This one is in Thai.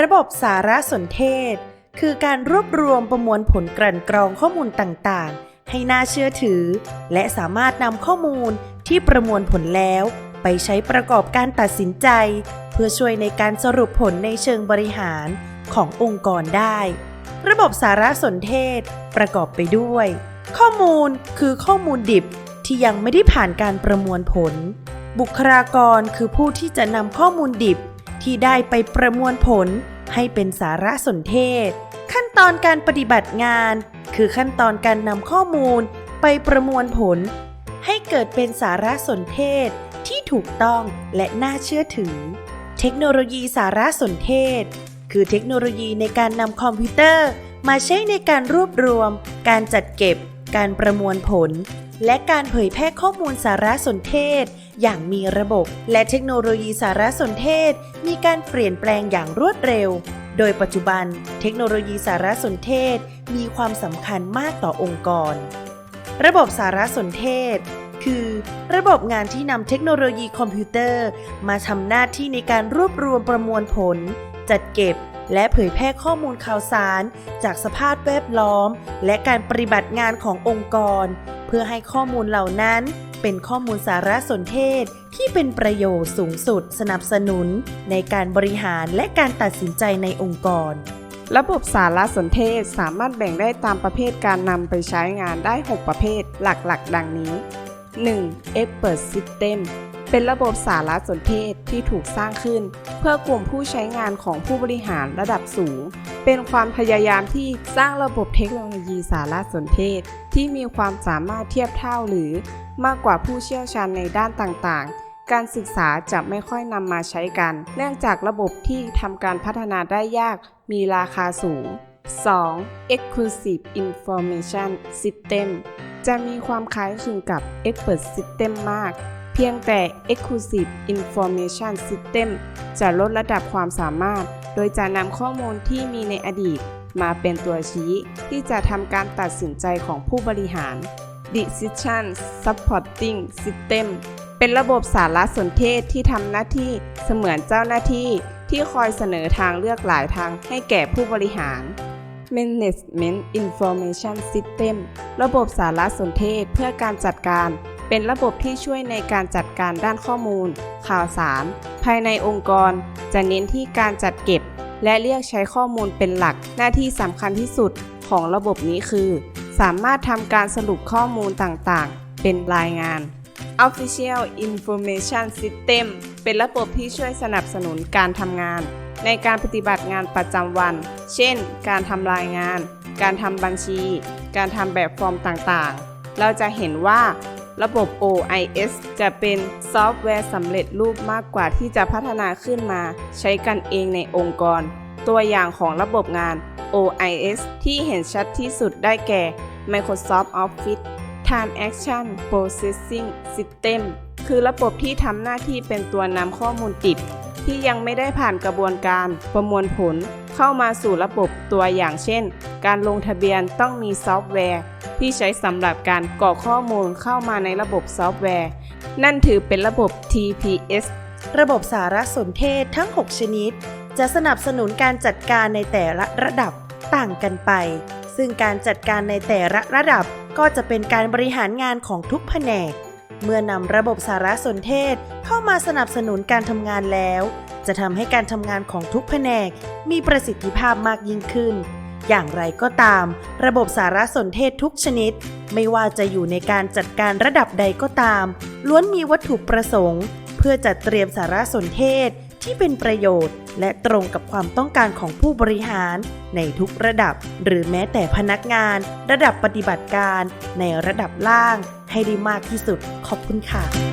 ระบบสารสนเทศ คือการรวบรวมประมวลผลกลั่นกรองข้อมูลต่างๆ ให้น่าเชื่อถือ และสามารถนำข้อมูลที่ประมวลผลแล้ว ไปใช้ประกอบการตัดสินใจ เพื่อช่วยในการสรุปผลในเชิงบริหารขององค์กรได้ ระบบสารสนเทศประกอบไปด้วย ข้อมูลคือข้อมูลดิบที่ยังไม่ได้ผ่านการประมวลผล บุคลากรคือผู้ที่จะนำข้อมูลดิบ ที่ได้ไปประมวลผลให้เป็นสารสนเทศ ขั้นตอนการปฏิบัติงาน คือขั้นตอนการนำข้อมูลไปประมวลผล ให้เกิดเป็นสารสนเทศที่ถูกต้องและน่าเชื่อถือ เทคโนโลยีสารสนเทศ คือเทคโนโลยีในการนำคอมพิวเตอร์มาใช้ในการรวบรวม การจัดเก็บ การประมวลผล และการเผยแพร่ข้อมูลสารสนเทศ อย่างมีระบบ และเทคโนโลยีสารสนเทศ มีการเปลี่ยนแปลงอย่างรวดเร็ว โดยปัจจุบัน เทคโนโลยีสารสนเทศ มีความสำคัญมากต่อองค์กร ระบบสารสนเทศ คือ ระบบงานที่นำเทคโนโลยีคอมพิวเตอร์ มาทำหน้าที่ในการรวบรวมประมวลผล จัดเก็บ และเผยแพร่ข้อมูลข่าวสาร จากสภาพแวดล้อม และการปฏิบัติงานขององค์กร เพื่อให้ข้อมูลเหล่านั้นเป็นข้อมูลสารสนเทศที่เป็นประโยชน์สูงสุดสนับสนุน ในการบริหารและการตัดสินใจในองค์กร ระบบสารสนเทศสามารถแบ่งได้ตามประเภทการนำไปใช้งานได้ 6 ประเภทหลักๆ ดังนี้ 1. Expert System เป็นระบบสารสนเทศที่ถูกสร้างขึ้น เพื่อกลุ่มผู้ใช้งานของผู้บริหารระดับสูง เป็นความพยายามที่สร้างระบบเทคโนโลยีสารสนเทศ ที่มีความสามารถเทียบเท่าหรือมากกว่าผู้เชี่ยวชาญในด้านต่างๆ การศึกษาจะไม่ค่อยนำมาใช้กัน เนื่องจากระบบที่ทำการพัฒนาได้ยากมีราคาสูง 2. Exclusive Information System จะมีความคล้ายคลึงกับ Expert System มาก พียงแต่ Exclusive Information System จะลดระดับความสามารถ โดยจะนำข้อมูลที่มีในอดีต มาเป็นตัวชี้ที่จะทำการตัดสินใจของผู้บริหาร Decision Supporting System เป็นระบบสารสนเทศที่ทำหน้าที่เสมือนเจ้าหน้าที่ที่คอยเสนอทางเลือกหลายทางให้แก่ผู้บริหาร Management Information System ระบบสารสนเทศเพื่อการจัดการ เป็นระบบที่ช่วยในการจัดการด้านข้อมูล ข่าวสาร ภายในองค์กร จะเน้นที่การจัดเก็บ และเรียกใช้ข้อมูลเป็นหลัก หน้าที่สำคัญที่สุดของระบบนี้คือ สามารถทำการสรุปข้อมูลต่างๆ เป็นรายงาน Official Information System เป็นระบบที่ช่วยสนับสนุนการทำงาน ในการปฏิบัติงานประจำวัน เช่น การทำรายงาน การทำบัญชี การทำแบบฟอร์มต่างๆ เราจะเห็นว่า ระบบ OIS จะเป็นซอฟต์แวร์สำเร็จรูปมากกว่าที่จะพัฒนาขึ้นมา ใช้กันเองในองค์กร ตัวอย่างของระบบงาน OIS ที่เห็นชัดที่สุดได้แก่ Microsoft Office Transaction Processing System คือระบบที่ทำหน้าที่เป็นตัวนำข้อมูลดิบ ที่ยังไม่ได้ผ่านกระบวนการประมวลผล เข้ามาสู่ระบบตัวอย่างเช่น การลงทะเบียนต้องมีซอฟต์แวร์ ที่ใช้สำหรับการกรอกข้อมูลเข้ามาในระบบซอฟต์แวร์ นั่นถือเป็นระบบ TPS ระบบสารสนเทศทั้ง 6 ชนิด จะสนับสนุนการจัดการในแต่ละระดับต่างกันไป ซึ่งการจัดการในแต่ละระดับก็จะเป็นการบริหารงานของทุกแผนก เมื่อนำระบบสารสนเทศเข้ามาสนับสนุนการทำงานแล้ว จะทำให้การทำงานของทุกแผนกมีประสิทธิภาพมากยิ่งขึ้น อย่างไรก็ตาม ระบบสารสนเทศทุกชนิด ไม่ว่าจะอยู่ในการจัดการระดับใดก็ตาม ล้วนมีวัตถุประสงค์ เพื่อจัดเตรียมสารสนเทศที่เป็นประโยชน์ และตรงกับความต้องการของผู้บริหาร ในทุกระดับ หรือแม้แต่พนักงาน ระดับปฏิบัติการ ในระดับล่าง ให้ได้มากที่สุด ขอบคุณค่ะ